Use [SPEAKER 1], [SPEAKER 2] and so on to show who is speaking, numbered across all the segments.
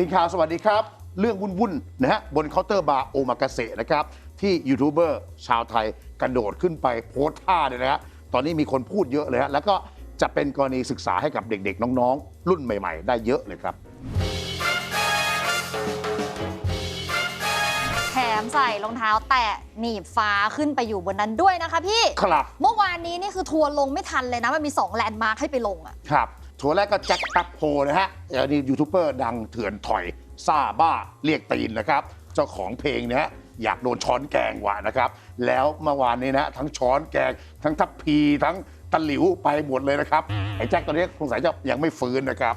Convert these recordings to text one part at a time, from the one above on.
[SPEAKER 1] ทีมข่าวสวัสดีครับ เรื่องวุ่นๆนะฮะบนเคาน์เตอร์บาร์โอมากาเสะนะครับ ที่ยูทูบเบอร์ชาวไทยกระโดดขึ้นไปโพสท่าเนี่ยนะฮะตอนนี้มีคนพูดเยอะเลยฮะแล้วก็จะเป็นกรณีศึกษาให้กับเด็กๆ น้องๆ รุ่นใหม่ ๆ ได้เยอะเลยครับ
[SPEAKER 2] แถมใส่รองเท้าแตะหนีบฟ้าขึ้นไปอยู่บนนั้นด้วยนะคะพี่
[SPEAKER 1] ครับ
[SPEAKER 2] เมื่อวานนี้นี่คือทัวร์ลงไม่ทันเลยนะ มันมี 2 แลนด์มาร์คให้ไปลงอะ
[SPEAKER 1] ครับ ทัวร์แรกก็แจ็คแป๊บโฮนะฮะอันนี้ยูทูบเบอร์ดังเถื่อนถอยซ่าบ้าเรียกตีนนะครับ เจ้าของเพลงนะฮะอยากโดนช้อนแกงว่ะนะครับ แล้วเมื่อวานนี้นะทั้งช้อนแกง ทั้งทัพพีทั้งตะหลิวไปหมดเลยนะครับไอ้แจ็คตอนนี้สงสัยจะยังไม่ฟื้นนะครับ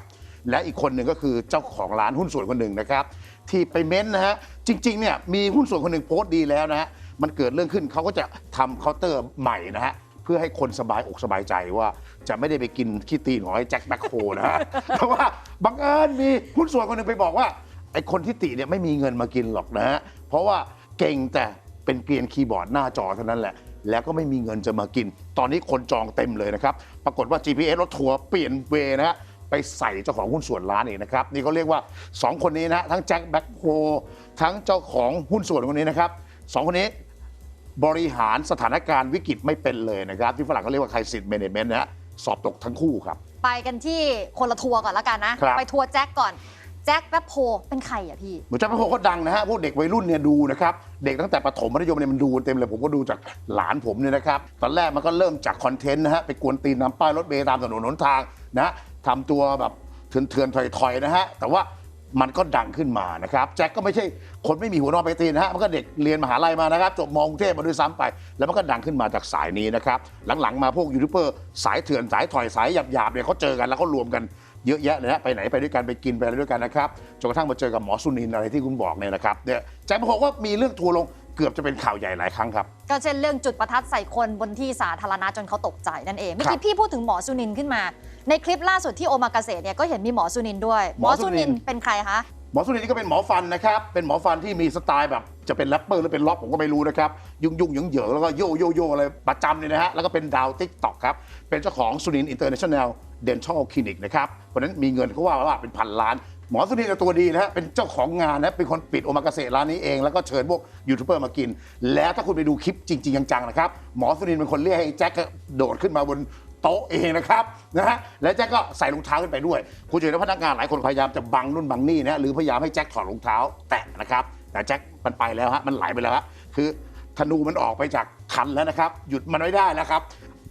[SPEAKER 1] และอีกคนหนึ่งก็คือเจ้าของร้านหุ้นส่วนคนหนึ่งนะครับที่ไปเม้นต์นะฮะจริงๆเนี่ยมีหุ้นส่วนคนหนึ่งโพสต์ดีแล้วนะฮะมันเกิดเรื่องขึ้นเขาก็จะทำเคาน์เตอร์ใหม่นะฮะ เพื่อให้คนสบายอกสบายใจว่า จะไม่ได้ไปกินขี้ตีนของไอ้แจ็คแบ็คโฮนะฮะ เพราะว่าบังเอิญมีหุ้นส่วนคนหนึ่งไปบอกว่าไอ้คนที่ติเนี่ยไม่มีเงินมากินหรอกนะฮะเพราะว่าเก่งแต่เป็นเกรียนคีย์บอร์ดหน้าจอเท่านั้นแหละ แล้วก็ไม่มีเงินจะมากิน ตอนนี้คนจองเต็มเลยนะครับ ปรากฏว่า GPS รถทัวร์เปลี่ยนเวนะฮะไปใส่เจ้าของหุ้นส่วนร้านเองนะครับ นี่เขาเรียกว่า 2 คนนี้นะฮะทั้งแจ็คแบ็คโฮทั้งเจ้าของหุ้นส่วนคนนี้นะครับสองคนนี้ บริหารสถานการณ์วิกฤตไม่เป็นเลยนะครับ ที่ฝรั่งเขาเรียกว่าไคสิ s เมเนจเมนต์นะฮะสอบตกทั้งคู่ครับ
[SPEAKER 2] ไปกันที่คนละทัวร์ก่อนละกันนะ
[SPEAKER 1] ครับ
[SPEAKER 2] ไปทัวร์แจ็คก่อน แจ็คแป๊บโพเป็นใครอะพี่
[SPEAKER 1] เหมือนแจ็คแบ็คโฮเขาดังนะฮะพวกเด็กวัยรุ่นเนี่ยดูนะครับเด็กตั้งแต่ประถมมัธยมเนี่ยมันดูเต็มเลยผมก็ดูจากหลานผมเนี่ยนะครับตอนแรกมันก็เริ่มจากคอนเทนต์นะฮะไปกวนตีนนำป้ายรถเมล์ตามถนนหนทางนะฮะทำตัวแบบเถื่อนๆถอยๆนะฮะแต่ว่า มันก็ดังขึ้นมานะครับแจ็คก็ไม่ใช่คนไม่มีหัวนอนไปตีนนะฮะมันก็เด็กเรียนมหาลัยมานะครับจบมอกรุงเทพมาด้วยซ้ำไป แล้วมันก็ดังขึ้นมาจากสายนี้นะครับหลังๆมาพวกยูทูบเบอร์สายเถื่อนสายถอยสายหยาบๆเนี่ยเขาเจอกันแล้วเขารวมกันเยอะแยะเลยนะไปไหนไปด้วยกันไปกินไปอะไรด้วยกันนะครับจนกระทั่งมาเจอกับหมอสุนินอะไรที่คุณบอกเนี่ยนะครับเนี่ยแจ็คบอกว่ามีเรื่องทัวร์ลง เกือบจะเป็นข่าวใหญ่หลายครั้งครับ
[SPEAKER 2] ก็เช่นเรื่องจุดประทัดใส่คนบนที่สาธารณะจนเขาตกใจนั่นเองเมื่อ
[SPEAKER 1] ครั
[SPEAKER 2] กี้
[SPEAKER 1] บ
[SPEAKER 2] พี่พูดถึงหมอสุนินขึ้นมา ในคลิปล่าสุดที่โอมากาเสะเนี่ยก็เห็นมีหมอสุนินด้วย หมอสุนินเป็นใครคะ
[SPEAKER 1] หมอสุนินนี่ก็เป็นหมอฟันนะครับ เป็นหมอฟันที่มีสไตล์แบบจะเป็นแรปเปอร์หรือเป็นล็อกผมก็ไม่รู้นะครับ ยุ่งยุ่งเหยิงเหยิงแล้วก็โยโยโยอะไรประจำเลยนะฮะ แล้วก็เป็นดาวติ๊กต็อกครับ เป็นเจ้าของสุนินอินเตอร์เนชั่นแนลเดนทัลคลินิกนะครับ เพราะฉะนั้นมีเงินเขาว่าว่าเป็นพันล้าน หมอสุนินตัวดีนะฮะเป็นเจ้าของงานนะเป็นคนปิดโอมากาเสะร้านนี้เองแล้วก็เชิญพวกยูทูบเบอร์มากิน แล้วถ้าคุณไปดูคลิปจริง ๆ จังๆนะครับหมอสุนินเป็นคนเรียกให้แจ็คโดดขึ้นมาบนโต๊ะเองนะครับนะฮะแล้วแจ็คก็ใส่รองเท้าขึ้นไปด้วย คุณจะเห็นว่าพนักงานหลายคนพยายามจะบังนู่นบังนี่นะหรือพยายามให้แจ็คถอดรองเท้าแตะนะครับแต่แจ็คมันไปแล้วฮะมันไหลไปแล้วฮะคือธนูมันออกไปจากคันแล้วนะครับ หยุดมันไม่ได้แล้วครับ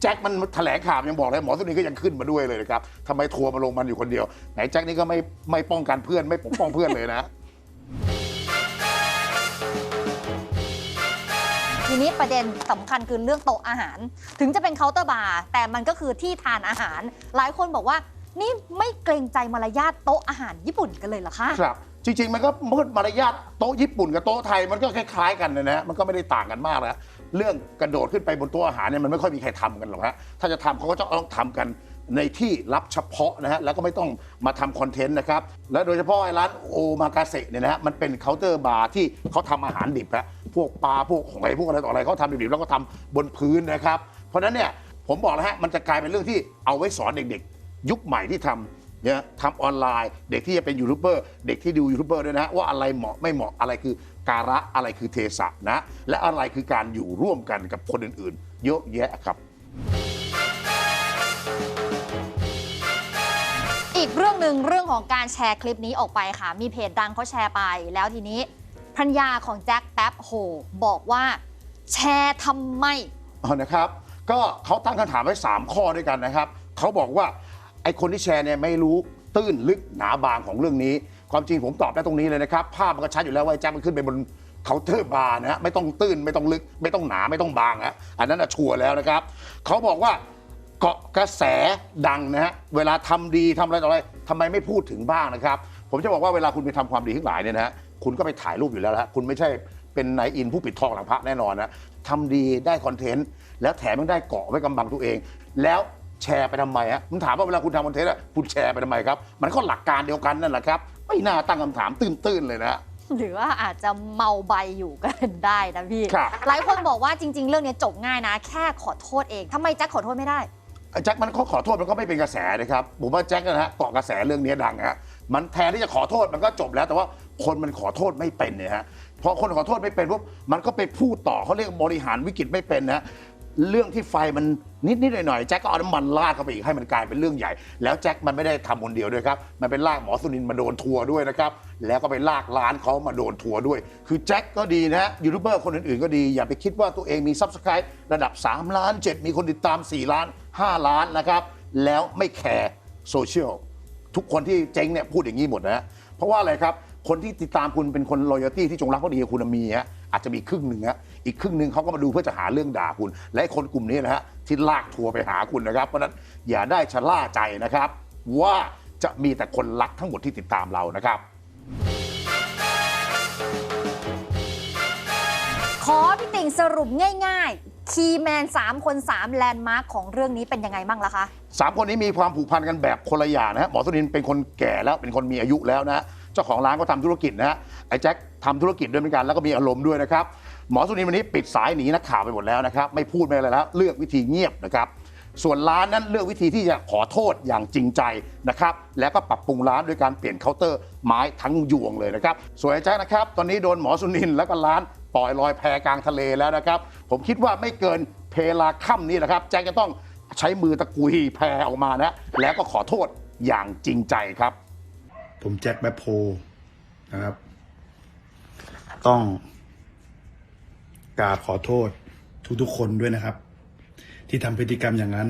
[SPEAKER 1] แจ็คมันแถลงข่าวยังบอกเลยหมอสุนีก็ยังขึ้นมาด้วยเลยนะครับทำไมทัวร์มาลงมันอยู่คนเดียว ไหนแจ็คนี่ก็ไม่ไม่ป้องกันเพื่อนไม่ปกป้องเพื่อนเลยนะ
[SPEAKER 2] ทีนี้ประเด็นสำคัญคือเรื่องโต๊ะอาหาร ถึงจะเป็นเคาน์เตอร์บาร์แต่มันก็คือที่ทานอาหาร หลายคนบอกว่านี่ไม่เกรงใจมารยาทโต๊ะอาหารญี่ปุ่นกันเลยเหรอคะ
[SPEAKER 1] ครับจริงๆ มันก็มันมารยาทโต๊ะญี่ปุ่นกับโต๊ะไทยมันก็คล้ายๆ กันนะนะมันก็ไม่ได้ต่างกันมากนะ เรื่องกระโดดขึ้นไปบนโต๊ะอาหารเนี่ยมันไม่ค่อยมีใครทำกันหรอกฮะถ้าจะทำเขาก็จะต้องทำกันในที่รับเฉพาะนะฮะแล้วก็ไม่ต้องมาทำคอนเทนต์นะครับและโดยเฉพาะไอ้ร้านโอมากาเสะเนี่ยนะฮะมันเป็นเคาน์เตอร์บาร์ที่เขาทำอาหารดิบฮะพวกปลาพวกหอยพวกอะไรต่ออะไรเขาทำดิบๆแล้วก็ทำบนพื้นนะครับ เพราะฉะนั้นเนี่ยผมบอกแล้วฮะมันจะกลายเป็นเรื่องที่เอาไว้สอนเด็กๆ ยุคใหม่ที่ทำ นี่ยทำออนไลน์ เด็กที่จะเป็นยูทูบเบอร์เด็กที่ดูยูทูบเบอร์ด้วยนะว่าอะไรเหมาะไม่เหมาะอะไรคือการะอะไรคือเทสะนะ และอะไรคือการอยู่ร่วมกันกับคนอื่นๆ เยอะแยะครับ
[SPEAKER 2] อีกเรื่องหนึ่งเรื่องของการแชร์คลิปนี้ออกไปค่ะ มีเพจดังเขาแชร์ไป แล้วทีนี้ภรรยาของแจ็คแป๊บโฮบอกว่าแชร์ทำไม
[SPEAKER 1] เอานะครับ ก็เขาตั้งคำถามไว้ 3 ข้อด้วยกันนะครับเขาบอกว่า ไอ้คนที่แชร์เนี่ยไม่รู้ตื้นลึกหนาบางของเรื่องนี้ ความจริงผมตอบได้ตรงนี้เลยนะครับ ภาพมันก็ชัดอยู่แล้วว่าไอ้แจ็คมันขึ้นไปบนเคาน์เตอร์บาร์นะฮะไม่ต้องตื้นไม่ต้องลึก ไม่ต้องหนาไม่ต้องบางฮะอันนั้นน่ะชัวร์แล้วนะครับเขาบอกว่าเกาะกระแสดังนะฮะเวลาทำดีทำอะไรต่ออะไรทำไมไม่พูดถึงบ้างนะครับ ผมจะบอกว่าเวลาคุณไปทำความดีทั้งหลายเนี่ยนะฮะคุณก็ไปถ่ายรูปอยู่แล้วนะฮะคุณไม่ใช่เป็นนายอินผู้ปิดทองหลังพระแน่นอนนะทำดีได้คอนเทนต์แล้วแถมยังได้เกาะไว้กำบังตัวเอง แล้ว แชร์ไปทำไมฮะผมถามว่าเวลาคุณทำคอนเทนต์อะคุณแชร์ไปทำไมครับ มันก็หลักการเดียวกันนั่นแหละครับ ไม่น่าตั้งคำถามตื้นๆเลยนะ
[SPEAKER 2] หรือว่าอาจจะเมาใบอยู่ก็เป็นได้นะพี่
[SPEAKER 1] ครับ
[SPEAKER 2] หลายคนบอกว่าจริง ๆ เรื่องนี้จบง่ายนะ แค่ขอโทษเองทำไมแจ็คขอโทษไม่ได้
[SPEAKER 1] แจ็คมันเขาขอโทษมันก็ไม่เป็นกระแสนะครับผมว่าแจ็คนะฮะเกาะกระแสเรื่องนี้ดังฮะมันแทนที่จะขอโทษมันก็จบแล้ว แต่ว่าคนมันขอโทษไม่เป็นเนี่ยฮะพอคนขอโทษไม่เป็นปุ๊บมันก็ไปพูดต่อเขาเรียกบริหารวิกฤตไม่เป็นนะฮะ เรื่องที่ไฟมันนิดนิดหน่อยหน่อยแจ็คก็เอาน้ำมันราดเข้าไปอีกให้มันกลายเป็นเรื่องใหญ่ แล้วแจ็คมันไม่ได้ทำคนเดียวด้วยครับ มันเป็นลากหมอสุนินมาโดนทัวร์ด้วยนะครับ แล้วก็ไปลากร้านเขามาโดนทัวร์ด้วย คือแจ็คก็ดีนะฮะยูทูบเบอร์คนอื่นๆก็ดี อย่าไปคิดว่าตัวเองมีซับสไครต์ระดับ 3 ล้าน 7 มีคนติดตาม 4 ล้าน 5 ล้านนะครับ แล้วไม่แคร์โซเชียลทุกคนที่เจ๊งเนี่ยพูดอย่างนี้หมดนะฮะเพราะว่าอะไรครับ คนที่ติดตามคุณเป็นคนรอยตี้ที่จงรักภักดีกับคุณมีฮะอาจจะมีครึ่งหนึ่งฮะอีกครึ่งหนึ่งเขาก็มาดูเพื่อจะหาเรื่องด่าคุณ และไอ้คนกลุ่มนี้นะฮะที่ลากทัวร์ไปหาคุณนะครับ เพราะฉะนั้นอย่าได้ชะล่าใจนะครับ ว่าจะมีแต่คนรักทั้งหมดที่ติดตามเรานะครับ
[SPEAKER 2] ขอพี่ติ่งสรุปง่าย ๆ คีย์แมน 3 คน 3 แลนด์มาร์คของเรื่องนี้เป็นยังไงบ้างล่ะคะ
[SPEAKER 1] สามคนนี้มีความผูกพันกันแบบคนละอย่างนะฮะหมอสุนินเป็นคนแก่แล้วเป็นคนมีอายุแล้วนะฮะ เจ้าของร้านก็ทำธุรกิจนะฮะไอ้แจ็คทำธุรกิจด้วยเหมือนกันแล้วก็มีอารมณ์ด้วยนะครับหมอสุนินวันนี้ปิดสายหนีนักข่าวไปหมดแล้วนะครับไม่พูดไม่อะไรแล้ว เลือกวิธีเงียบนะครับส่วนร้านนั้นเลือกวิธีที่จะขอโทษอย่างจริงใจนะครับแล้วก็ปรับปรุงร้านด้วยการเปลี่ยนเคาน์เตอร์ไม้ทั้งยวงเลยนะครับส่วนไอ้แจ็คนะครับตอนนี้โดนหมอสุนินแล้วก็ร้านปล่อยลอยแพกลางทะเลแล้วนะครับ ผมคิดว่าไม่เกินเพลาค่ำนี้นะครับแจ็คจะต้องใช้มือตะกุยแพออกมานะแล้วก็ขอโทษอย่างจริงใจครับ
[SPEAKER 3] ผมแจ็คแบคโพนะครับ ต้องกราบขอโทษทุกๆคนด้วยนะครับ ที่ทำพฤติกรรมอย่างนั้น